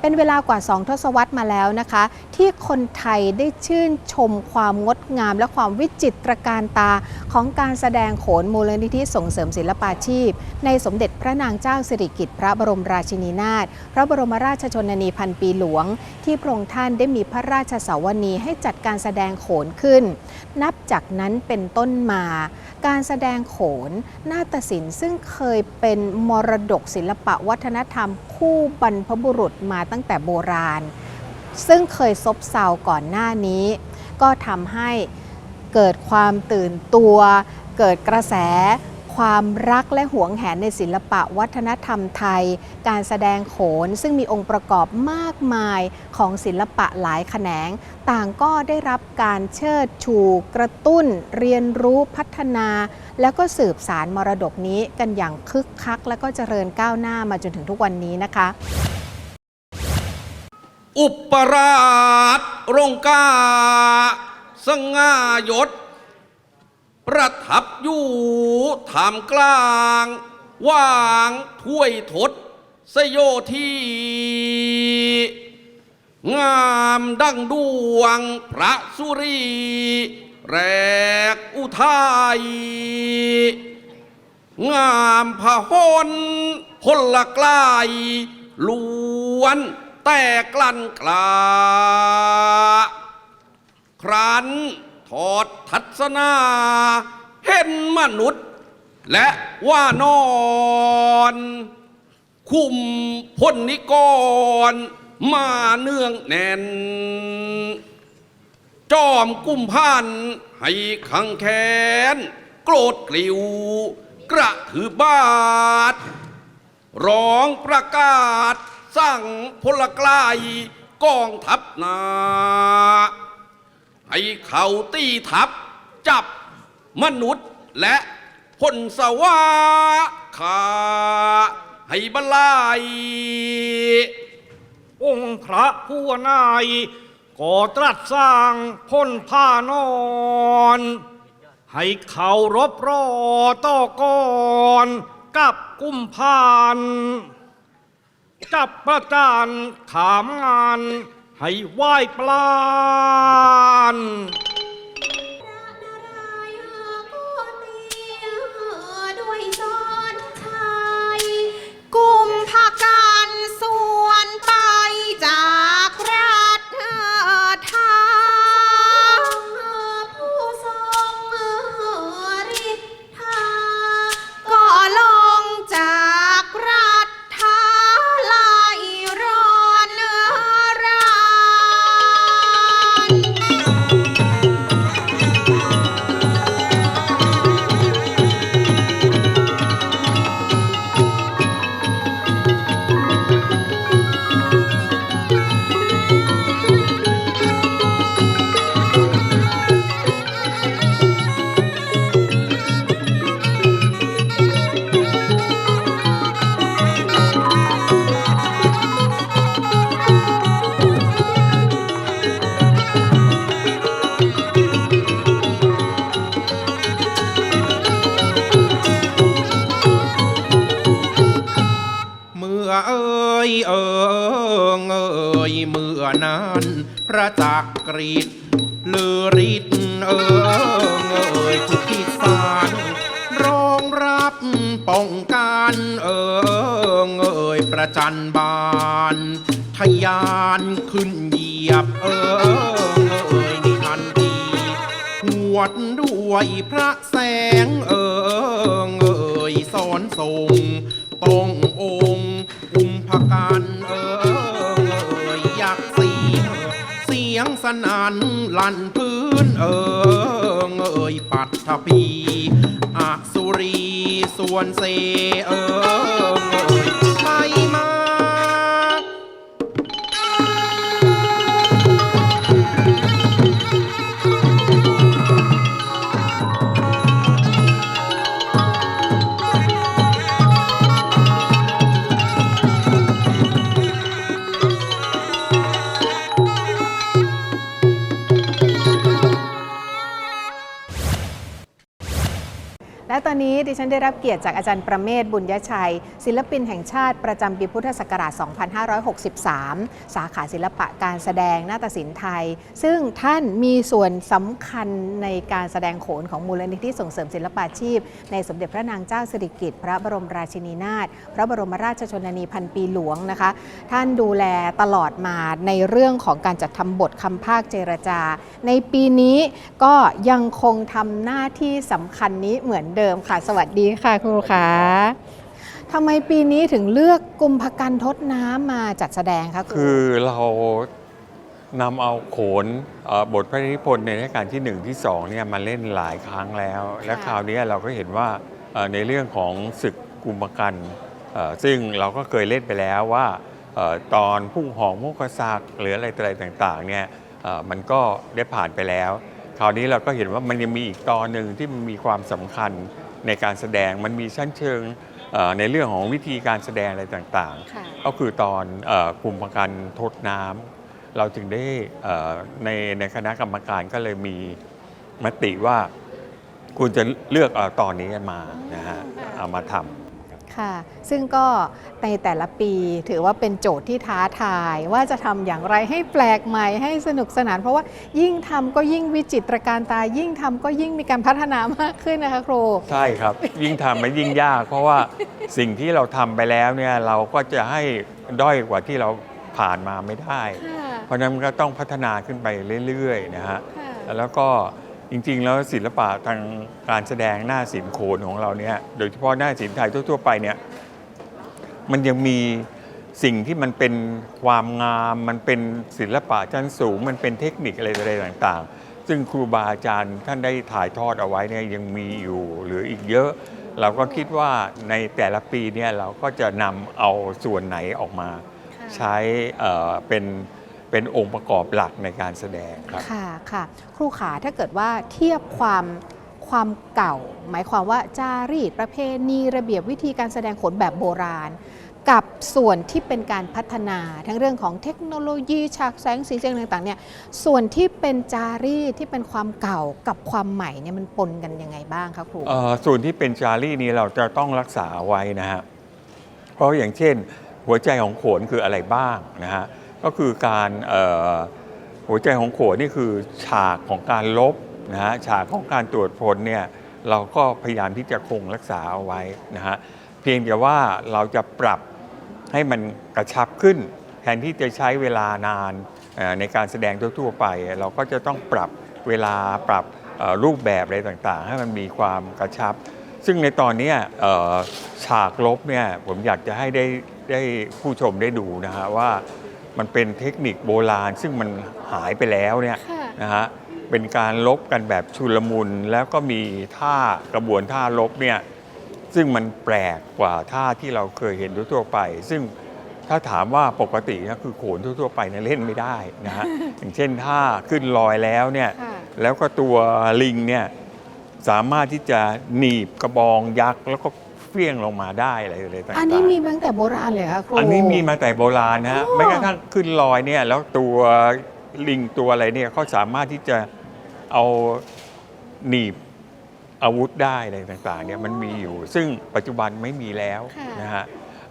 เป็นเวลากว่า 2 ทศวรรษมาแล้วนะคะ ที่คนไทยได้ชื่นชมความงดงามและความวิจิตรการตาของการแสดงโขนมูลนิธิส่งเสริมศิลปาชีพ ในสมเด็จพระนางเจ้าสิริกิติ์พระบรมราชินีนาถพระบรมราชชนนีพันปีหลวง ที่พระองค์ท่านได้มีพระราชสาวนีให้จัดการแสดงโขนขึ้น นับจากนั้นเป็นต้นมา การแสดงโขนนาฏศิลป์ซึ่งเคยเป็นมรดกศิลปะวัฒนธรรม คู่บรรพบุรุษมาตั้งแต่โบราณ ซึ่งเคยซบเซาก่อนหน้านี้ ก็ทำให้เกิดความตื่นตัว เกิดกระแส ความรักและหวงแหนในศิลปะวัฒนธรรมไทย การแสดงโขนซึ่งมีองค์ประกอบมากมายของศิลปะหลายแขนง ต่างก็ได้รับการเชิดชู กระตุ้น เรียนรู้พัฒนา แล้วก็สืบสารมรดกนี้กันอย่างคึกคัก และก็เจริญก้าวหน้ามาจนถึงทุกวันนี้นะคะ อุปราชรงกาสง่ายศ ประทับอยู่ถามกลางว่างถ้วยทศสยโยทีงามดังดวงพระสุรี แรกอุทัยงามพหนพลละกลายล้วนแต่กลั่นกลา ครัน ถอดทัศนา เห็นมนุษย์ และว่านอน คุมพลนิกร มาเนื่องแน่น จอมกุ้มพันให้ขังแขน โกรธกลิว กระถือบาท ร้องประกาศ สั่งพลกลายกองทัพนา ให้เขาตีทัพจับมนุษย์และพลสวาขาให้บลาย องค์พระผู้นายก่อตรัสสร้างพ้นผ้านอน ให้เขารบรอต่อกอนกับกุมพาน จับประจานขามงาน ให้ไหว้ปลาน รีดลือฤทธิ์เอิงเอ่ยทุกทิศานรองรับป้องกันเอิงเอ่ยประจันบานทะยานขึ้นเหยียบเอิงเอ่ยในทันทีหวดด้วยพระแสงเอิงเอ่ยสอนทรงต้ององค์อุมพกา ยงสนันลั่นพื้นเอิงเอ่ยปัตถีอักสุรีส่วนเสเอิงเอ่ย และตอนี้ดิฉันได้รับเกียรติจากอาจารย์ประเมศบุญยชัย ศิลปินแห่งชาติประจำปีพุทธศักราช 2563 สาขาศิลปะการแสดงนาฏศิลป์ไทย ซึ่งท่านมีส่วนสำคัญในการแสดงโขนของมูลนิธิส่งเสริมศิลปาชีพ ในสมเด็จพระนางเจ้าสิริกิติ์พระบรมราชินีนาถพระบรมราชชนนีพันปีหลวงนะคะ ท่านดูแลตลอดมาในเรื่องของการจัดทำบทคำภาคเจรจา ในปีนี้ก็ยังคงทำหน้าที่สำคัญนี้เหมือนเดิมค่ะ สวัสดีค่ะครูขาทำไมปีนี้ถึงเลือกกุมภกันทดน้ำมาจัดแสดงคะครูคือเรานำเอาโขนเอ่อบทพระนิพนธ์ในรัชกาลที่1ที่2เนี่ยมาเล่นหลายครั้งแล้ว และคราวนี้เราก็เห็นว่าเอ่อในเรื่องของศึกกุมภกันเอ่อซึ่งเราก็เคยเล่นไปแล้วว่าเอ่อตอนพุ่งหองโมกษักหรืออะไรต่ออะไรต่างๆเนี่ยเอ่อมันก็ได้ผ่านไปแล้ว คราวนี้เราก็เห็นว่ามันยังมีอีกตอนหนึ่งที่มันมีความสำคัญในการแสดงมันมีชั้นเชิงเอ่อในเรื่องของวิธีการแสดงอะไรต่างๆค่ะก็คือตอนเออกลุ่มประกันทดน้ำเราจึงได้เอ่อในในคณะกรรมการก็เลยมีมติว่าคุณจะเลือกเอาตอนนี้มานะฮะเอามาทำ ค่ะ ซึ่งก็ในแต่ละปีถือว่าเป็นโจทย์ที่ท้าทายว่าจะทำอย่างไรให้แปลกใหม่ให้สนุกสนาน เพราะว่ายิ่งทำก็ยิ่งวิจิตรการตา ยิ่งทำก็ยิ่งมีการพัฒนามากขึ้นนะคะครู ใช่ครับ ยิ่งทำมันยิ่งยาก เพราะว่าสิ่งที่เราทำไปแล้วเนี่ยเราก็จะให้ด้อยกว่าที่เราผ่านมาไม่ได้ค่ะเพราะฉะนั้นมันก็ต้องพัฒนาขึ้นไปเรื่อยๆนะฮะค่ะแล้วก็ จริงๆ แล้วศิลปะทางการแสดงหน้าศิลป์โขนของเราเนี่ยโดยเฉพาะหน้าศิลป์ไทยทั่วๆไปเนี่ยมันยังมีสิ่งที่มันเป็นความงาม มันเป็นศิลปะชั้นสูง มันเป็นเทคนิคอะไรอะไรต่างๆ ซึ่งครูบาอาจารย์ท่านได้ถ่ายทอดเอาไว้เนี่ยยังมีอยู่หลืออีกเยอะ เราก็คิดว่าในแต่ละปีเนี่ยเราก็จะนำเอาส่วนไหนออกมา ใช้เป็น เป็นองค์ประกอบหลักในการแสดงครับ ค่ะค่ะ ครูขาถ้าเกิดว่าเทียบความความเก่า หมายความว่าจารีตประเพณีระเบียบวิธีการแสดงโขนแบบโบราณ กับส่วนที่เป็นการพัฒนา ทั้งเรื่องของเทคโนโลยีฉากแสงสีเสียงต่างๆเนี่ยส่วนที่เป็นจารีตที่เป็นความเก่ากับความใหม่เนี่ยมันปนกันยังไงบ้างคะครู เอ่อส่วนที่เป็นจารีนี้เราจะต้องรักษาไว้นะฮะ เพราะอย่างเช่น หัวใจของโขนคืออะไรบ้างนะฮะ ก็คือการหัวใจของโขนนี่คือฉากของการลบนะฮะฉากของการตรวจพลเนี่ยเราก็พยายามที่จะคงรักษาเอาไว้นะฮะเพียงแต่ว่าเราจะปรับให้มันกระชับขึ้น แทนที่จะใช้เวลานานในการแสดงทั่วๆไป เราก็จะต้องปรับเวลาปรับรูปแบบอะไรต่างๆ ให้มันมีความกระชับ ซึ่งในตอนนี้ฉากลบเนี่ยผมอยากจะให้ได้ได้ผู้ชมได้ดูนะฮะว่า มันเป็นเทคนิคโบราณ ซึ่งมันหายไปแล้วเนี่ยค่ะนะฮะเป็นการลบกันแบบชุลมุนแล้วก็มีท่ากระบวนท่าลบเนี่ยซึ่งมันแปลกกว่าท่าที่เราเคยเห็นทั่วๆไป ซึ่งถ้าถามว่าปกติก็คือโขนทั่วๆไปเนี่ยเล่นไม่ได้นะฮะ อย่างเช่นท่าขึ้นลอยแล้วเนี่ยค่ะ แล้วก็ตัวลิงเนี่ยสามารถที่จะหนีบกระบองยักษ์แล้วก็ เฟี้ยงลงมาได้อะไรอะไรต่างๆอันนี้มีมาตั้งแต่โบราณเลยเหรอคะครู อันนี้มีมาแต่โบราณนะฮะอ๋อแม้กระทั่งขึ้นลอยเนี่ยแล้วตัวลิงตัวอะไรเนี่ยเขาสามารถที่จะเอาหนีบอาวุธได้อะไรต่างๆเนี่ยมันมีอยู่ ซึ่งปัจจุบันไม่มีแล้วค่ะ นะฮะ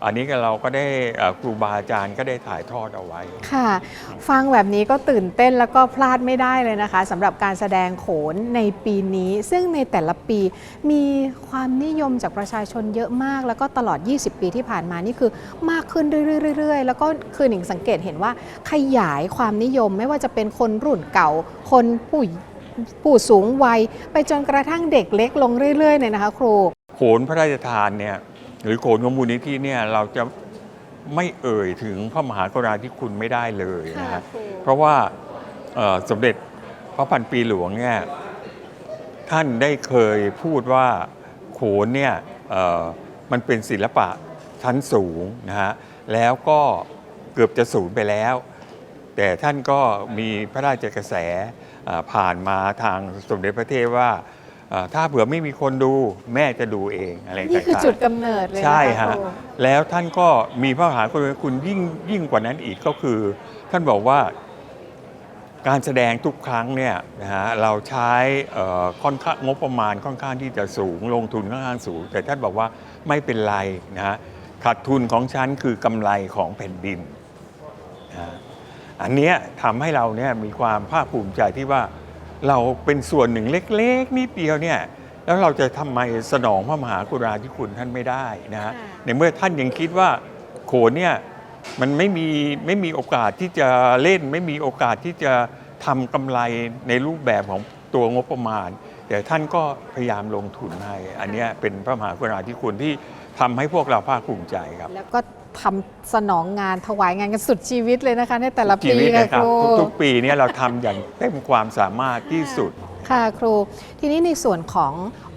อันนี้ก็เราก็ได้เอ่อครูบาอาจารย์ก็ได้ถ่ายทอดเอาไว้ ค่ะ ฟังแบบนี้ก็ตื่นเต้นแล้วก็พลาดไม่ได้เลยนะคะสำหรับการแสดงโขนในปีนี้ ซึ่งในแต่ละปีมีความนิยมจากประชาชนเยอะมาก แล้วก็ตลอด 20 ปีที่ผ่านมานี่คือมากขึ้นเรื่อยๆๆแล้วก็คือหนิงสังเกตเห็นว่าขยายความนิยมไม่ว่าจะเป็นคนรุ่นเก่าคนผู้ผู้สูงวัย ไปจนกระทั่งเด็กเล็กลงเรื่อยๆเลยนะคะครูโขนพระราชทานเนี่ย หรือโขนของมูลนิธิเนี่ยเราจะไม่เอ่ยถึงพระมหากรุณาธิคุณไม่ได้เลยนะฮะค่ะครูเพราะว่าเอ่อสมเด็จพระพันปีหลวงเนี่ยท่านได้เคยพูดว่าโขนเนี่ยเอ่อมันเป็นศิลปะชั้นสูงนะฮะแล้วก็เกือบจะสูญไปแล้ว แต่ท่านก็มีพระราชกระแสเอ่อผ่านมาทางสมเด็จพระเทพว่า เอ่อถ้าเผื่อไม่มีคนดูแม่จะดูเองอะไรต่างๆ นี่คือจุดกำเนิดเลยนะคะใช่ฮะ ครูแล้วท่านก็มีพระมหากรุณาธิคุณยิ่งยิ่งกว่านั้นอีกก็คือ ท่านบอกว่าการแสดงทุกครั้งเนี่ยนะฮะเราใช้เอ่อค่อนข้างงบประมาณค่อนข้างที่จะสูงลงทุนค่อนข้างสูง แต่ท่านบอกว่าไม่เป็นไรนะฮะขาดทุนของฉันคือกำไรของแผ่นดินนะฮะอันเนี้ยทำให้เราเนี่ยมีความภาคภูมิใจที่ว่า เราเป็นส่วนหนึ่งเล็กๆนิดเดียวเนี่ยแล้วเราจะทำไมสนองพระมหากรุณาธิคุณท่านไม่ได้นะฮะค่ะในเมื่อท่านยังคิดว่าโขนเนี่ยมันไม่มีไม่มีโอกาสที่จะเล่น ไม่มีโอกาสที่จะทำกำไรในรูปแบบของตัวงบประมาณ แต่ท่านก็พยายามลงทุนให้ อันเนี้ยเป็นพระมหากรุณาธิคุณที่ทำให้พวกเราภาคภูมิใจครับ แล้วก็ ทำสนองงานถวายงานกันสุดชีวิตเลยนะคะ ในแต่ละชีปีวิตค่ะนะคครับรูทุกๆปีเนี่ยเราทำอย่างเต็มความสามารถที่สุด ค่ะครู ทีนี้ในส่วนของ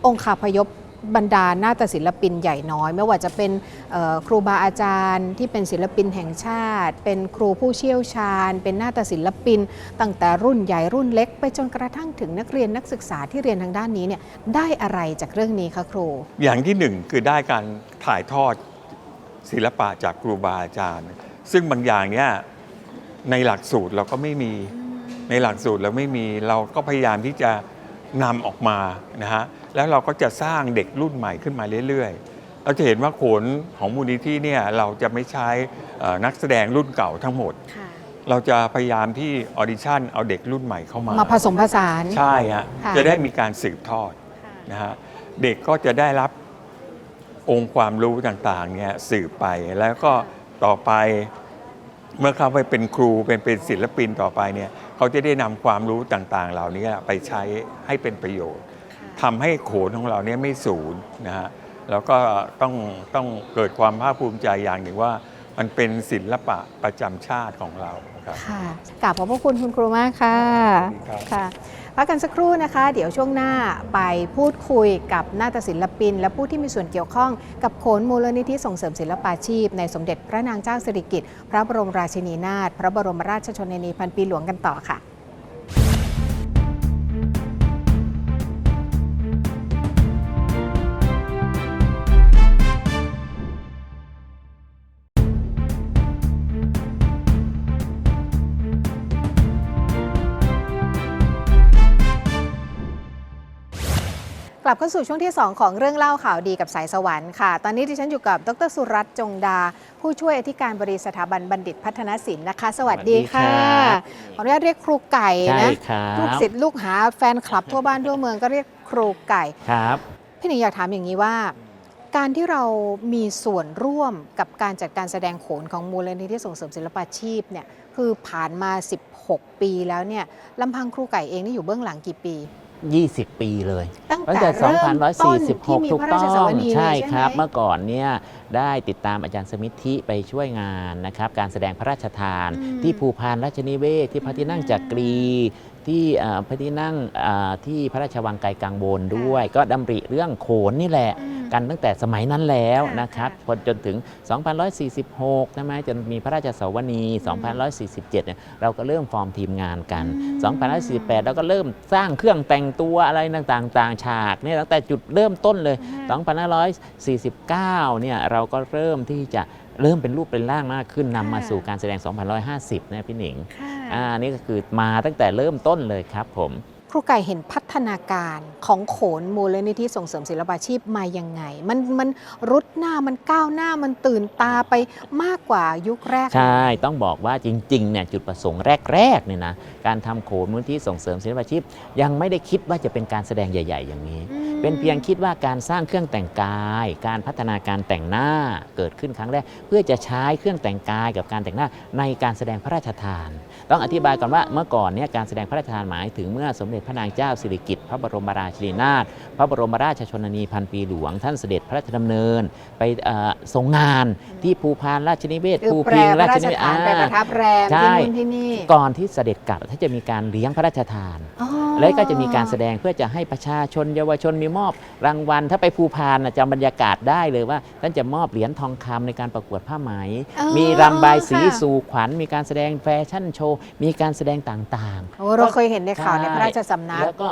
องค์คาพยพบรรดานาฏศิลปินใหญ่น้อย ไม่ว่าจะเป็นเอ่อครูบาอาจารย์ที่เป็นศิลปินแห่งชาติ เป็นครูผู้เชี่ยวชาญ เป็นนาฏศิลปิน ตั้งแต่รุ่นใหญ่รุ่นเล็ก ไปจนกระทั่งถึงนักเรียนนักศึกษาที่เรียนทางด้านนี้เนี่ยได้อะไรจากเรื่องนี้คะครู อย่างที่หนึ่งคือได้การถ่ายทอด ศิลปะจากครูบาอาจารย์ ซึ่งบางอย่างเนี่ยในหลักสูตรเราก็ไม่มีในหลักสูตรเราไม่มีเราก็พยายามที่จะนำออกมานะฮะแล้วเราก็จะสร้างเด็กรุ่นใหม่ขึ้นมาเรื่อยๆ เราจะเห็นว่าโขนของมูลนิธิเนี่ยเราจะไม่ใช้เอ่อนักแสดงรุ่นเก่าทั้งหมด เราจะพยายามที่ออดิชั่นเอาเด็กรุ่นใหม่เข้ามา มาผสมผสาน ใช่ฮะค่ะจะได้มีการสืบทอดนะฮะ เด็กก็จะได้รับ องค์ความรู้ต่างๆเนี่ยสืบไปแล้วก็ต่อไปเมื่อเขาไปเป็นครูเป็นเป็นศิลปินต่อไปเนี่ยเขาจะได้นำความรู้ต่างๆ เหล่านี้ไปใช้ให้เป็นประโยชน์ทำให้โขนของเราเนี่ยไม่สูญนะฮะแล้วก็ต้องต้องเกิดความภาคภูมิใจอย่างหนึ่งว่า มันเป็นศิลปะประจำชาติของเราครับค่ะกราบขอบพระคุณคุณครูมากค่ะครับค่ะ พักกันสักครู่นะคะ เดี๋ยวช่วงหน้าไปพูดคุยกับนาฏศิลปิน และผู้ที่มีส่วนเกี่ยวข้องกับโขนมูลนิธิส่งเสริมศิลปาชีพ ในสมเด็จพระนางเจ้าสิริกิติ์พระบรมราชินีนาถพระบรมราชชนนีพันปีหลวงกันต่อค่ะ ลับเข้าสู่ช่วงที่ 2 ของเรื่องเล่าข่าวดีกับสายสวรรค์ค่ะ ตอนนี้ที่ฉันอยู่กับดรสุรัตน์จงดา ผู้ช่วยอธิการบดีสถาบันบัณฑิตพัฒนศิลป์นะคะ สวัสดีค่ะสวัสดีครับขออนุญาตเรียกครูไก่ใช่นะครับลูกศิษย์ลูกหาแฟนคลับทั่วบ้านทั่วเมืองก็เรียกครูไก่ ครับ พี่หนิงอยากถามอย่างนี้ว่า การที่เรามีส่วนร่วมกับการจัดการแสดงโขนของมูลนิธิส่งเสริมศิลปาชีพเนี่ย คือผ่านมา 16 ปีแล้วเนี่ยลำพังครูไก่เองนี่อยู่เบื้องหลังกี่ปี 20 ปีเลยตั้งตั้งแต่แต่เริ่มต้นที่มี2146ถูพกระราต้ชอสวงนีเลยใช่ใช่ไหมครับ เมื่อก่อนเนี่ยได้ติดตามอาจารย์สมิทธิไปช่วยงานนะครับ การแสดงพระราชทานอืมที่ภูพานราชนิเวศน์ที่พระที่นั่งจักรีที่เอ่อพระที่นั่งเอ่อที่พระราชวังไกลกังวลด้วย ก็ดำริเรื่องโขนนี่แหละอืม กันตั้งแต่สมัยนั้นแล้วค่ะนะครับพอจนถึง 2146ใช่ไหมจนมีพระราชสวนี2147เนี่ยเราก็เริ่มฟอร์มทีมงานกัน 2148 เราก็เริ่มสร้างเครื่องแต่งตัวอะไรต่างๆต่างฉากเนี่ยตั้งแต่จุดเริ่มต้นเลย 2549เนี่ยเราก็เริ่มที่จะเริ่มเป็นรูปเป็นร่างมากขึ้นนำมาสู่การแสดง 2150 นะพี่หนิง อ่า นี่ก็คือมาตั้งแต่เริ่มต้นเลยครับผม ครูไก่เห็นพัฒนาการของโขนมูลนิธิส่งเสริมศิลปาชีพมายังไง มันมันรุดหน้ามันก้าวหน้ามันตื่นตาไปมากกว่ายุคแรก ใช่ ต้องบอกว่าจริงๆเนี่ยจุดประสงค์แรกๆเนี่ยนะการทำโขนมูลที่ส่งเสริมศิลปาชีพ ยังไม่ได้คิดว่าจะเป็นการแสดงใหญ่ ๆ อย่างนี้อืมเป็นเพียงคิดว่าการสร้างเครื่องแต่งกาย การพัฒนาการแต่งหน้าเกิดขึ้นครั้งแรก เพื่อจะใช้เครื่องแต่งกายกับการแต่งหน้าในการแสดงพระราชทาน ต้องอธิบายก่อนว่าเมื่อก่อนเนี่ยการแสดงพระราชทานหมายถึงเมื่อสมเด็จพระนางเจ้าสิริกิติ์พระบรมราชินีนาถพระบรมราชชนนีพันปีหลวง ท่านเสด็จพระราชดำเนิน ไปเอ่อทรงงานที่ภูพานราชนิเวศน์คือภูแปรพิงพระราชนิเวศน์ฐานไปประทับแรมใช่ที่นู่นที่นี่ก่อนที่เสด็จกลับถ้าจะมีการเลี้ยงพระราชทานอ๋อแล้วก็จะมีการแสดงเพื่อจะให้ประชาชนเยาวชนมีมอบรางวัล ถ้าไปภูพานน่ะจำบรรยากาศได้เลยว่า ท่านจะมอบเหรียญทองคำในการประกวดผ้าไหมอ๋อมีรำบายสีค่ะสู่ขวัญ มีการแสดงแฟชั่นโชว์ มีการแสดงต่างโอ้เราเคยเห็นในข่าวในพระราชสำๆนัก แล้วก็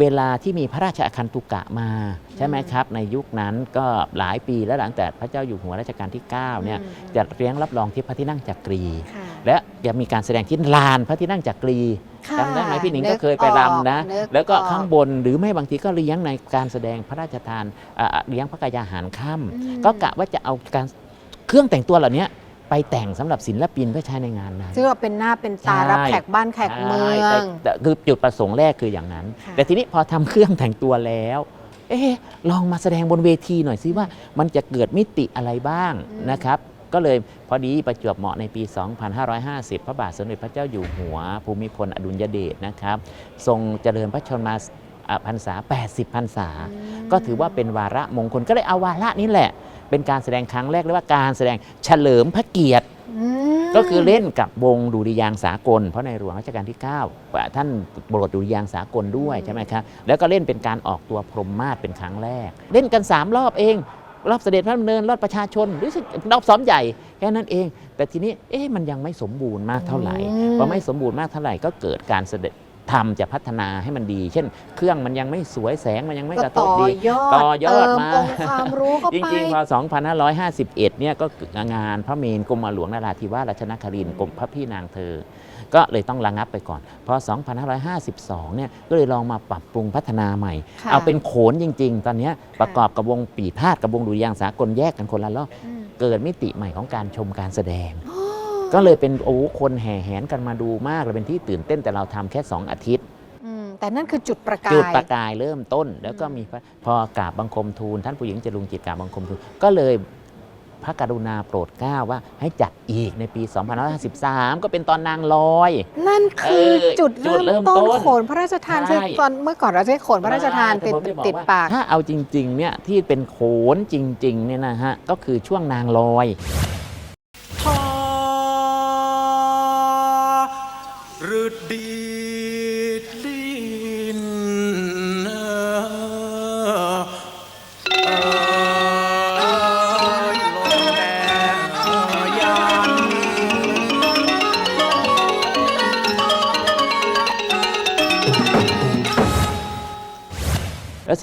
เวลาที่มีพระราชอาคันตุกะมาใช่ไหมครับ ในยุคนั้นก็หลายปีแล้วหลังแต่พระเจ้าอยู่หัวรัชกาลที่9เนี่ยอืมจัดเลี้ยงรับรองที่พระที่นั่งจักรี ค่ะและจะมีการแสดงที่ลานพระที่นั่งจักรีค่ะจำได้ไหมพี่หนิงนึก็กเคยไปรำนะออกนึกแล้วก็ออกข้างบนหรือไม่บางทีก็เลี้ยงในการแสดงพระราชทานอ่าเลี้ยงพระกายาหารค่อืมำก็กะว่าจะเอาการเครื่องแต่งตัวเหล่านี้ ไปแต่งสำหรับศิลปินเพื่อใช้ในงานนั้นซึ่งเราเป็นหน้าเป็นตาใช่รับแขกบ้านแขกเมือใช่งแต่แต่คือจุดประสงค์แรกคืออย่างนั้นค่ะแต่ทีนี้พอทำเครื่องแต่งตัวแล้ว เอ๊ะลองมาแสดงบนเวทีหน่อยสิว่ามันจะเกิดมิติอะไรบ้างนะครับ ก็เลยพอดีประจวบเหมาะในปี 2550 พระบาทสมเด็จพระเจ้าอยู่หัว ภูมิพลอดุลยเดชนะครับ ทรงเจริญพระชนมาอ่าพรรษา 80 พรรษา ก็ถือว่าเป็นวาระมงคลก็เลยเอาวาระนี้แหละ เป็นการแสดงครั้งแรกเรียกว่าการแสดงเฉลิมพระเกียรติ อืมก็คือเล่นกับวงดุริยางค์สากล เพราะในหลวงรัชกาลที่ 9 ท่านโปรดดุริยางค์สากลด้วยใช่ไหมครับ แล้วก็เล่นเป็นการออกตัวพรหมมาศเป็นครั้งแรก เล่นกัน 3 รอบเอง รอบเสด็จพระดำเนิน รอบประชาชนหรือสึกรอบซ้อมใหญ่แค่นั้นเอง แต่ทีนี้เอ๊ะมันยังไม่สมบูรณ์มากเท่าไหร่อืมพอไม่สมบูรณ์มากเท่าไหร่ก็เกิดการเสด็จ ทำจะพัฒนาให้มันดี เช่น เครื่องมันยังไม่สวยแสงมันยังไม่ก็กระทต่บอดียอดต่อยอดเติมาองค์ความรู้เข้าจไปริงๆพอ2551 เนี่ยก็งานพระเมรุกรมหลวงนราธิวาสราชนครินทร์กรมพระพี่นางเธอ ก็เลยต้องระงับไปก่อนพอ2552 เนี่ยก็เลยลองมาปรับปรุงพัฒนาใหม่ค่ะเอาเป็นโขนจริง ๆ ตอนเนี้ยประกอบกับวงปีพาดกับวงดุริยางค์สากลแยกกันคนละรอบอืมเกิดมิติใหม่ของการชมการแสดง ก็เลยเป็นโอ้คนแห่แหนกันมาดูมากเลยเป็นที่ตื่นเต้นแต่เราทำแค่ 2 อาทิตย์อืมแต่นั่นคือจุดประกายจุดประกายเริ่มต้น แล้วก็มีพระพอกราบบังคมทูล ท่านผู้หญิงจรุงจิตกราบบังคมทูลก็เลยพระกรุณาโปรดเกล้าว่าให้จัดอีกในปี 2553 ก็เป็นตอนนางลอย นั่นคือเออจุดจุดเริ่เริ่มมต้ต้นนโขนพระราชทานใช่คือตอนเมื่อก่อนเราใช้โขนพระราชทานติดแต่ผมจะบอกติดว่าปาก ถ้าเอาจริงๆเนี่ยที่เป็นโขนจริงๆเนี่ยนะฮะก็คือช่วงนางลอย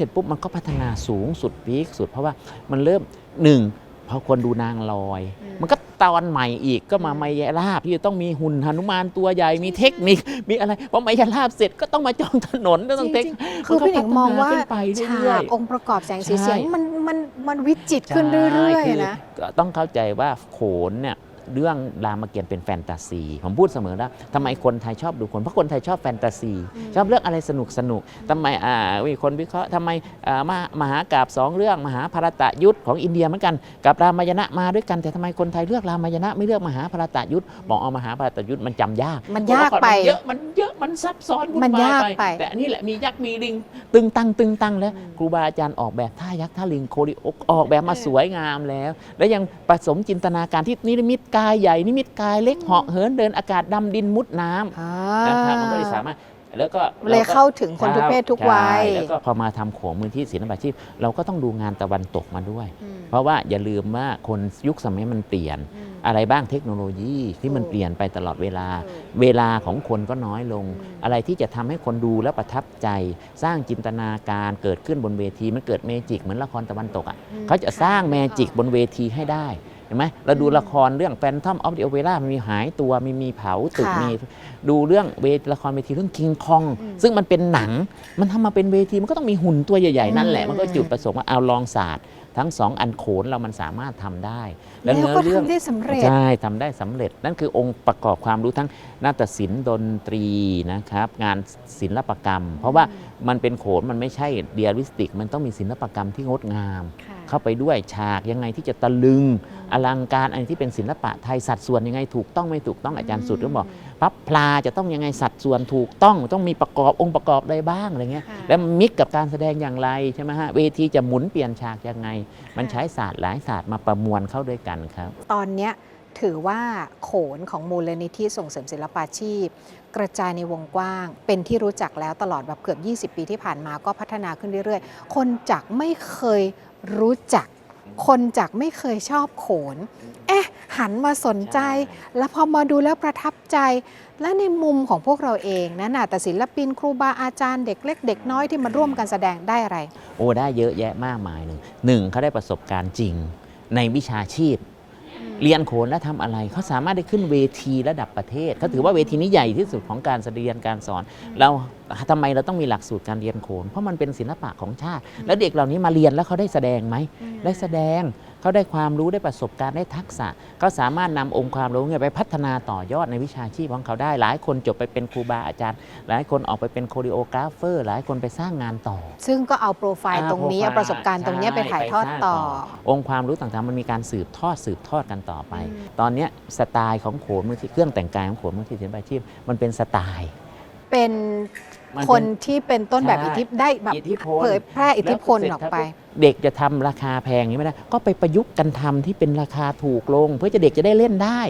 ร็จปุ๊บมันก็พัฒนาสูงสุดพีคสุด เพราะว่ามันเริ่มหนึ่งพอคนดูนางลอยอืมมันก็ตอนใหม่อีกก็มาไมายาลาบที่จะต้องมีหุ่นหนุมานตัวใหญ่มีเทคนิค มีอะไรพอไมายาลาบเสร็จก็ต้องมาจองถนนก็ต้องเทคจริงๆคือพี่หนิงมองว่านก็พัฒนขึ้นไปฉเรื่าอยกๆองค์ประกอบแสงสีใช่เสียงมันมันมันวิจิตรขึ้นเรื่อยใช่คืๆนะก็ต้องเข้าใจว่าโขนเนี่ย เรื่องรามเกียรติ์เป็นแฟนตาซี ผมพูดเสมอว่าทำไมคนไทยชอบดูคนเพราะคนไทยชอบแฟนตาซี ชอบเรื่องอะไรสนุกสนุกทำไมอ่ามีคนวิเคราะห์ทำไมอ่ามามหากาบสองเรื่องมหาภารตะยุทธของอินเดียเหมือนกัน กับรามายณะมาด้วยกันแต่ทำไมคนไทยเลือกรามายณะไม่เลือกมหาภารตะยุทธบอกเอามหาภารตะยุทธมันจำยาก มันยากไปมันเยอะมันเยอะมันซับซ้อนวุ่มันวยากไป แต่อันนี้แหละมียักษ์มีลิง ตึงตังตึงตังแล้วครูบาอาจารย์ออกแบบท่ายักษ์ท่าลิงโคดิโอออกแบบมาสวยงามแล้ว แล้วยังผสมจินตนาการที่นิมิตกายใหญ่นิมิตกายเล็กเหาะเหินเดินอากาศดำดินมุดน้ำอ่านะครับมันก็เลยสามารถแล้วก็เลยเข้าถึงคนทุกเพศทุกวัยใช่แล้วก็พอมาทำโขงมือที่ศิลปาชีพ เราก็ต้องดูงานตะวันตกมาด้วยอืมเพราะว่าอย่าลืมว่าคนยุคสมัยมันเปลี่ยนอืมอะไรบ้างเทคโนโลยีที่มันถูกเปลี่ยนไปตลอดเวลาถูกเวลาของคนก็น้อยลงอืมอะไรที่จะทำให้คนดูแล้วประทับใจ สร้างจินตนาการเกิดขึ้นบนเวทีมันเกิดเมจิกเหมือนละครตะวันตกอะอืมเขาจะสร้างค่ะเมจิกบนเวทีให้ได้เห็นไหมเราดูละครเรื่องแฟนทอมออฟเดอะเวล่ามันมีหายตัวมีมีเผาตึกค่ะมีดูเรื่องเวทละครเวทีเรื่องคิงคองอืมซึ่งมันเป็นหนังมันทำมาเป็นเวทีมันก็ต้องมีหุ่นตัวใหญ่ๆนั่นแหละ อืม มันก็จุดประสงค์ว่าเอาลองศาสตร์ทั้งสองอันโขนเรามันสามารถทำได้แล้วเนื้อก็เรื่องทำได้สำเร็จ ใช่ทำได้สำเร็จนั่นคือองค์ประกอบความรู้ทั้งนาฏศิลป์ดนตรีนะครับ งานศิลปกรรม เพราะว่ามันเป็นโขนมันไม่ใช่เดียลิสติก มันต้องมีศิลปกรรมที่งดงาม ค่ะ เข้าไปด้วยฉากยังไงที่จะตะลึง อ ลังการอะไรที่เป็นศิลปะไทยสัดส่วนยังไงถูกต้องไม่ถูกต้องอาจารย์สุดก็บอกพับพลาจะต้องยังไงสัดส่วนถูกต้องต้องมีประกอบองค์ประกอบอะไรบ้างอะไรเงี้ยค่ะแล้วมิกกับการแสดงอย่างไรใช่ไหมฮะเวทีจะหมุนเปลี่ยนฉากยังไง มันค่ะใช้ศาสตร์หลายศาสตร์มาประมวลเข้าด้วยกันครับ ตอนเนี้ยถือว่าโขนของมูลนิธิส่งเสริมศิลปาชีพ กระจายในวงกว้าง เป็นที่รู้จักแล้วตลอดแบบเกือบ 20 ปีที่ผ่านมาก็พัฒนาขึ้นเรื่อยๆ คนจากไม่เคยรู้จัก คนจากไม่เคยชอบโขน เอ๊ะ หันมาสนใจ แล้วพอมาดูแล้วประทับใจ และในมุมของพวกเราเองนะน่ะแต่ศิลปินครูบาอาจารย์เด็กเล็กเด็กน้อยที่มาร่วมกันแสดงได้อะไร โอ้ได้เยอะแยะมากมายหนึ่งหนึ่งเขาได้ประสบการณ์จริงในวิชาชีพ เรียนโขนแล้วทำอะไร เขาสามารถได้ขึ้นเวทีระดับประเทศเขาถือว่าเวทีนี้ใหญ่ที่สุดของการเรียนการสอน เราทำไมเราต้องมีหลักสูตรการเรียนโขน เพราะมันเป็นศิลปะของชาติ แล้วเด็กเหล่านี้มาเรียนแล้วเขาได้แสดงไหมได้แสดง เขาได้ความรู้ได้ประสบการณ์ได้ทักษะเขาสามารถนำองค์ความรู้เนี่ยไปพัฒนาต่อยอดในวิชาชีพของเขาได้ หลายคนจบไปเป็นครูบาอาจารย์ หลายคนออกไปเป็นโคดิโอกราฟเฟอร์ หลายคนไปสร้างงานต่อ ซึ่งก็เอาโปรไฟล์ตรงนี้อ่าเอาประสบการณ์ตรงนี้ไปถ่ายทอดต่อ องค์ความรู้ต่างๆมันมีการสืบทอดสืบทอดกันต่อไป ตอนเนี้ยสไตล์ของโขนมือที่เครื่องแต่งกายของโขนมือที่ศิลปาชีพมันเป็นสไตล์ เป็นมันเป็น คนที่เป็นต้นแบบใช่อิทธิได้แบบอิทธิพลเผยแพร่อิทธิพลแล้วอเสร็อจกไปครับเด็กจะทำราคาแพงอย่างนี้ไม่ได้ ก็ไปประยุกต์กันทำที่เป็นราคาถูกลง เพื่อจะเด็กจะได้เล่นได้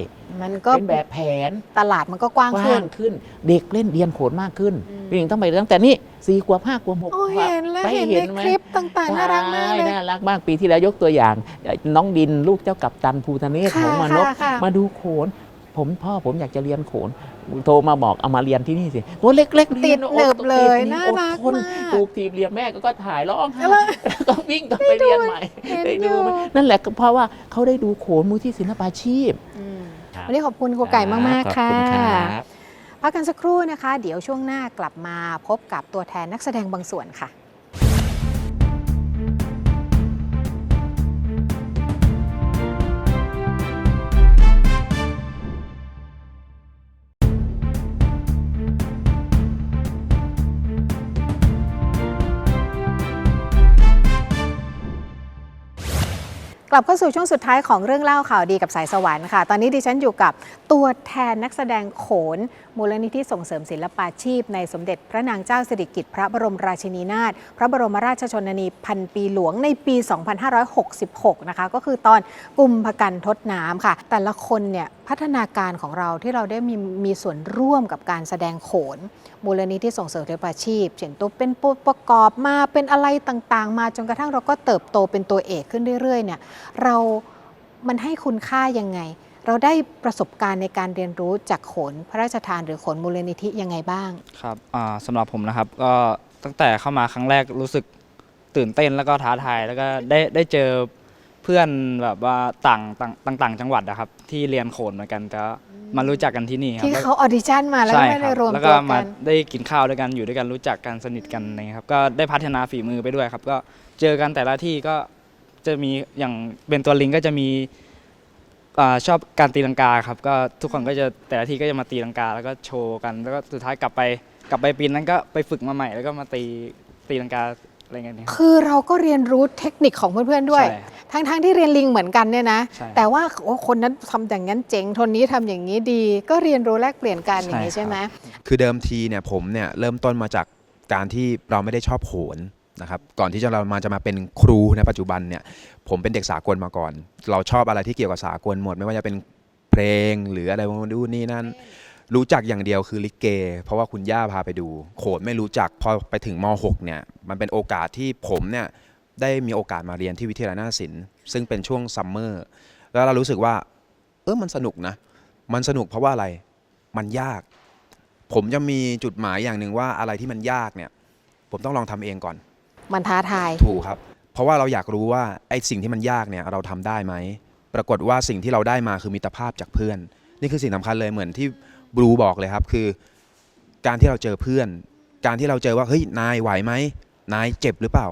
มันก็เป็นแบบแผนตลาดมันก็กว้างกขึ้ว้านงขึ้น เด็กเล่นเรียนโขนมากขึ้นพี่หญิงต้องไปตั้งแต่นี่สี่ขวบห้าขวบหกโอ้ขวบ เห็นแล้วไปเห็นในไหม คลิปต่างๆ น่ารักมากเลยใช่น่ารักมากปีที่แล้วยกตัวอย่างน้องดินลูกเจ้ากับตันภูทะเนศค่ะของมานพค่ะค่ะ มาดูโขน ผมพ่อผมอยากจะเรียนโขน โทรมาบอกเอามาเรียนที่นี่สิตัวเล็กๆติเรียดนหนึบเลยอดน่ารักอดทนมากถูกทีมเรียนแม่ก็ก็ถ่ายร้องไห้แล้วก็วิ่งกลับไปเรียนใหม่เห็นได้อยู่ดูไหมนั่นแหละก็เพราะว่าเขาได้ดูโขนมูลที่ศิลปาชีพอืมวันนี้ขอบคุณครูไก่มากๆค่ะขอบคุณครับพักกันสักครู่นะคะ เดี๋ยวช่วงหน้ากลับมาพบกับตัวแทนนักแสดงบางส่วนค่ะ กลับเข้าสู่ช่วงสุดท้ายของเรื่องเล่าข่าวดีกับสายสวรรค์ค่ะ ตอนนี้ดิฉันอยู่กับตัวแทนนักแสดงโขน มูลนิธิส่งเสริมศิลปาชีพ ในสมเด็จพระนางเจ้าสิริกิติ์พระบรมราชินีนาถพระบรมราชชนนีพันปีหลวงในปี 2566 นะคะ ก็คือตอนกุมภกันทดน้ำค่ะ แต่ละคนเนี่ยพัฒนาการของเราที่เราได้มีมีส่วนร่วมกับการแสดงโขน มูลนิธิส่งเสริมศิลปาชีพเช่นตัวเป็นตัวประกอบมาเป็นอะไรต่างๆ มาจนกระทั่งเราก็เติบโตเป็นตัวเอกขึ้นเรื่อยๆเนี่ยเรามันให้คุณค่ายังไง เราได้ประสบการณ์ในการเรียนรู้จากโขนพระราชทานหรือโขนมูลนิธิยังไงบ้างครับอ่าสำหรับผมนะครับก็ตั้งแต่เข้ามาครั้งแรกรู้สึกตื่นเต้นแล้วก็ท้าทายแล้วก็ได้ได้เจอ เพื่อนแบบว่าต่างต่างต่างต่างจังหวัดนะครับ ที่เรียนโขนเหมือนกันก็มารู้จักกันที่นี่ครับที่เขาออดิชั่นมาแล้วใช่ไม่คได้รับรวมแล้วตัก็วมากัน ได้กินข้าวด้วยกันอยู่ด้วยกันรู้จักกันสนิทกันอะไรเงี้ยครับก็ได้พัฒนาฝีมือไปด้วยครับ ก็เจอกันแต่ละที่ก็จะมีอย่างเป็นตัวลิงก็จะมีอ่าชอบการตีลังกาครับ ก็ทุกคนก็จะแต่ละที่ก็จะมาตีลังกา แล้วก็โชว์กัน แล้วก็สุดท้ายกลับไปกลับไปปีนั้นก็ไปฝึกมาใหม่แล้วก็มาตีตีลังกา อะไรเงี้ยครับคือเราก็เรียนรู้เทคนิคของเพื่อนๆด้วย ใช่ทั้งๆที่เรียนลิงเหมือนกันเนี่ยนะ ใช่แต่ว่าโอ้คนนั้นทำอย่างนั้นเจ๋งคนนี้ทำอย่างนี้ดี ก็เรียนรู้แลกเปลี่ยนกันอย่างนี้ใช่ใช่ไหม คือเดิมทีเนี่ยผมเนี่ยเริ่มต้นมาจากการที่เราไม่ได้ชอบโขนนะครับก่อนที่จะเรามาจะมาเป็นครูในปัจจุบันเนี่ยผมเป็นเด็กสากลมาก่อน เราชอบอะไรที่เกี่ยวกับสากลหมด ไม่ว่าจะเป็นเพลงหรืออะไรมาดูนี่นั่น รู้จักอย่างเดียวคือลิเก เพราะว่าคุณย่าพาไปดู โขนไม่รู้จักพอไปถึงม .6 เนี่ยมันเป็นโอกาสที่ผมเนี่ยได้มีโอกาสมาเรียนที่วิทยาลัยนาฏศิลป์ซึ่งเป็นช่วงซัมเมอร์แล้วเรารู้สึกว่า เออมันสนุกนะ มันสนุกเพราะว่าอะไรมันยาก ผมจะมีจุดหมายอย่างหนึ่งว่าอะไรที่มันยากเนี่ย ผมต้องลองทำเองก่อน มันท้าทายถูกครับ เพราะว่าเราอยากรู้ว่าไอ้สิ่งที่มันยากเนี่ยเราทำได้ไหมปรากฏว่าสิ่งที่เราได้มาคือมิตรภาพจากเพื่อน นี่คือสิ่งสำคัญเลยเหมือนที่ บลูบอกเลยครับ คือ การที่เราเจอเพื่อน การที่เราเจอว่าเฮ้ยนายไหวไหมนายเจ็บหรือเปล่า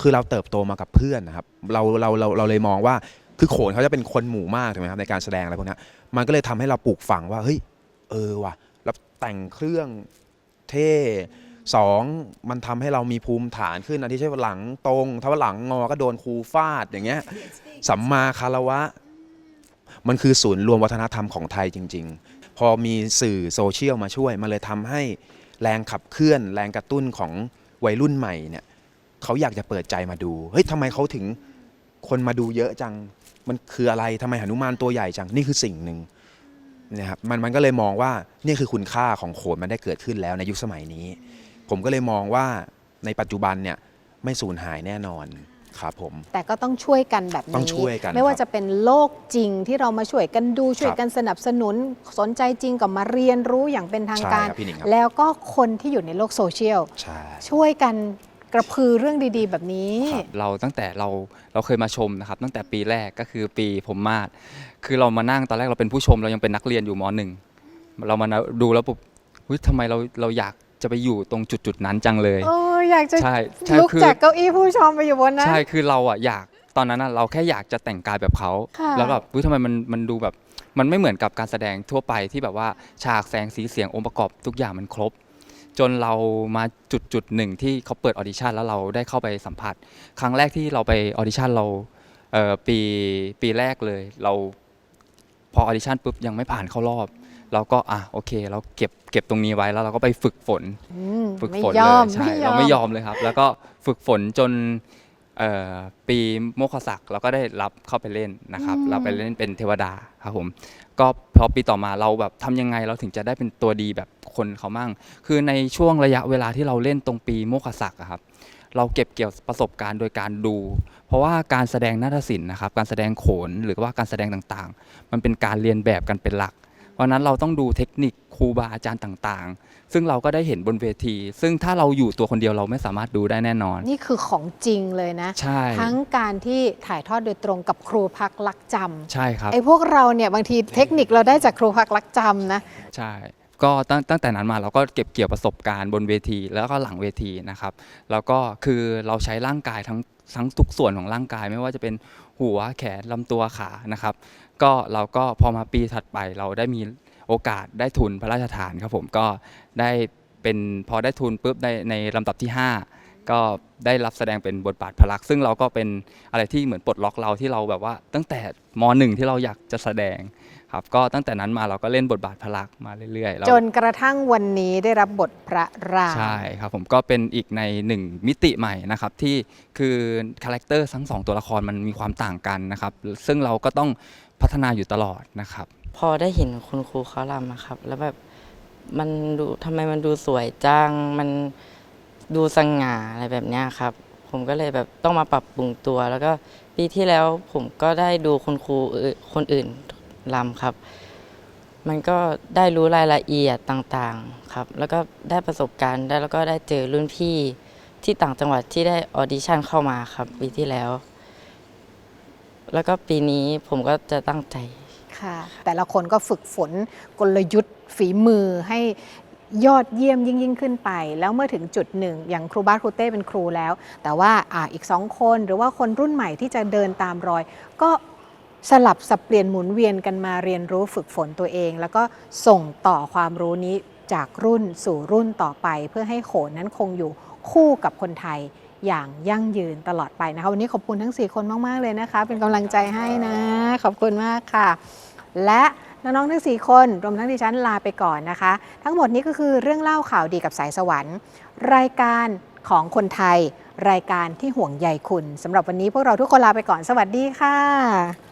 คือเราเติบโตมากับเพื่อนนะครับ เราเราเราเราเลยมองว่าคือโขนเขาจะเป็นคนหมู่มากถูกไหมครับในการแสดงอะไรพวกเนี้ยมันก็เลยทำให้เราปลูกฝังว่าเฮ้ยเออว่ะเราแต่งเครื่องเท่สองมันทำให้เรามีภูมิฐานขึ้นอันที่ใช่ว่าหลังตรง ถ้าว่าหลังงอก็โดนครูฟาดอย่างเงี้ยสัมมาคารวะ มันคือศูนย์รวมวัฒนธรรมของไทยจริง ๆ พอมีสื่อโซเชียลมาช่วย มันเลยทำให้แรงขับเคลื่อน แรงกระตุ้นของวัยรุ่นใหม่เนี่ยเขาอยากจะเปิดใจมาดู เฮ้ยทำไมเขาถึงคนมาดูเยอะจัง มันคืออะไรทำไมหนุมานตัวใหญ่จัง นี่คือสิ่งหนึ่งนะครับมันมันก็เลยมองว่านี่คือคุณค่าของโขนมันได้เกิดขึ้นแล้วในยุคสมัยนี้ ผมก็เลยมองว่าในปัจจุบันเนี่ยไม่สูญหายแน่นอน ครับผม แต่ก็ต้องช่วยกันแบบต้อนี้งช่วยกันไม่ว่าครับจะเป็นโลกจริงที่เรามาช่วยกันดูช่วยกันสนับสนุน สนใจจริงก็มาเรียนรู้อย่างเป็นทางใช่การครับพี่หนิงครับแล้วก็คนที่อยู่ในโลกโซเชียลใช่ช่วยกันกระพือเรื่องดีๆ แบบนี้ครับเราตั้งแต่เราเราเคยมาชมนะครับ ตั้งแต่ปีแรกก็คือปีผมมาดคือเรามานั่งตอนแรกเราเป็นผู้ชม เรายังเป็นนักเรียนอยู่มหนึ่งเรามาดูแล้วปุ๊บเฮ้ยทำไมเราเราอยากจะไปอยู่ตรงจุดจุดๆนั้นจังเลยโอ้อยากจะใช่ใช่ลุกคือ จากเก้าอี้ผู้ชมไปอยู่บนนั้น ใช่คือเราอะอยากตอนนั้นอะเราแค่อยากจะแต่งกายแบบเขาค่ะ แล้วแบบเฮ้ยทำไมมันมันดูแบบมันไม่เหมือนกับการแสดงทั่วไปที่แบบว่าฉากแสงสีเสียงองค์ประกอบทุกอย่างมันครบ จนเรามาจุดจุดหนึ่งที่เขาเปิดออดิชั่นแล้วเราได้เข้าไปสัมผัส ครั้งแรกที่เราไปออดิชั่นเราเอ่อปีปีแรกเลย เราพอออดิชั่นปุ๊บยังไม่ผ่านเข้ารอบ เราก็อะโอเค เราเก็บเก็บตรงนี้ไว้แล้วเราก็ไปฝึกฝนอืมฝึกไม่ฝนยเลอมยใช่เราไม่ยอมเลยครับ แล้วก็ฝึกฝนจนเอ่อปีโมฆะศักดิ์เราก็ได้รับเข้าไปเล่นนะครับอืมเราไปเล่นเป็นเทวดาครับผมก็พอปีต่อมาเราแบบทำยังไงเราถึงจะได้เป็นตัวดีแบบคนเขามั่ง คือในช่วงระยะเวลาที่เราเล่นตรงปีโมฆะศักดิ์อะครับเราเก็บเกี่ยวประสบการณ์โดยการดู เพราะว่าการแสดงนาฏศิลป์นะครับ การแสดงโขนหรือว่าการแสดงต่างๆ มันเป็นการเรียนแบบกันเป็นหลักเพ ราะฉะนั้นเราต้องดูเทคนิคครูบาอาจารย์ต่างๆ ซึ่งเราก็ได้เห็นบนเวที ซึ่งถ้าเราอยู่ตัวคนเดียวเราไม่สามารถดูได้แน่นอน นี่คือของจริงเลยนะ ใช่ ทั้งการที่ถ่ายทอดโดยตรงกับครูพักลักจำใช่ครับไอ้พวกเราเนี่ยบางทีเทคนิคเราได้จากครูพักลักจำนะ ใช่ก็ตั้งตั้งแต่นั้นมาเราก็เก็บเกี่ยวประสบการณ์บนเวที แล้วก็หลังเวทีนะครับ แล้วก็คือเราใช้ร่างกายทั้งทั้งทุกส่วนของร่างกายไม่ว่าจะเป็นหัวแขนลำตัวขานะครับ ก็เราก็พอมาปีถัดไปเราได้มีโอกาสได้ทุนพระราชทานครับผมก็ได้เป็นพอได้ทุนปุ๊บในในลำดับที่ 5 ก็ได้รับแสดงเป็นบทบาทพลักษ์ซึ่งเราก็เป็นอะไรที่เหมือนปลดล็อกเราที่เราแบบว่าตั้งแต่มหนึ่งที่เราอยากจะแสดงครับก็ตั้งแต่นั้นมาเราก็เล่นบทบาทพลักษ์มาเรื่อยๆแล้วจนกระทั่งวันนี้ได้รับบทพระรามใช่ครับผมก็เป็นอีกในหนึ่งมิติใหม่นะครับที่คือคาแรคเตอร์ทั้งสองตัวละครมันมีความต่างกันนะครับซึ่งเราก็ต้อง พัฒนาอยู่ตลอดนะครับ พอได้เห็นคุณครูเขารำอะครับ แล้วแบบมันดูทำไมมันดูสวยจังมันดูสง่าอะไรแบบเนี้ยครับ ผมก็เลยแบบต้องมาปรับปรุงตัว แล้วก็ปีที่แล้วผมก็ได้ดูคุณครูอื่นคนอื่นรำครับ มันก็ได้รู้รายละเอียดต่างๆครับ แล้วก็ได้ประสบการณ์ได้แล้วก็ได้เจอรุ่นพี่ที่ต่างจังหวัดที่ได้ออดิชั่นเข้ามาครับปีที่แล้ว แล้วก็ปีนี้ผมก็จะตั้งใจ ค่ะ แต่ละคนก็ฝึกฝนกลยุทธ์ฝีมือให้ยอดเยี่ยมยิ่งยิ่งขึ้นไป แล้วเมื่อถึงจุดหนึ่ง อย่างครูบาสครูเต้เป็นครูแล้ว แต่ว่าอ่าอีกสองคนหรือว่าคนรุ่นใหม่ที่จะเดินตามรอย ก็สลับสับเปลี่ยนหมุนเวียนกันมาเรียนรู้ฝึกฝนตัวเอง แล้วก็ส่งต่อความรู้นี้จากรุ่นสู่รุ่นต่อไป เพื่อให้โขนนั้นคงอยู่คู่กับคนไทย อย่างยั่งยืนตลอดไปนะคะ วันนี้ขอบคุณทั้ง 4 คนมาก ๆ เลยนะคะ เป็นกำลังใจให้นะ ขอบคุณมากค่ะ และน้องๆทั้ง 4 คนรวมทั้งดิฉันลาไปก่อนนะคะ ทั้งหมดนี้ก็คือเรื่องเล่าข่าวดีกับสายสวรรค์ รายการของคนไทย รายการที่ห่วงใยคุณสำหรับวันนี้พวกเราทุกคนลาไปก่อนสวัสดีค่ะ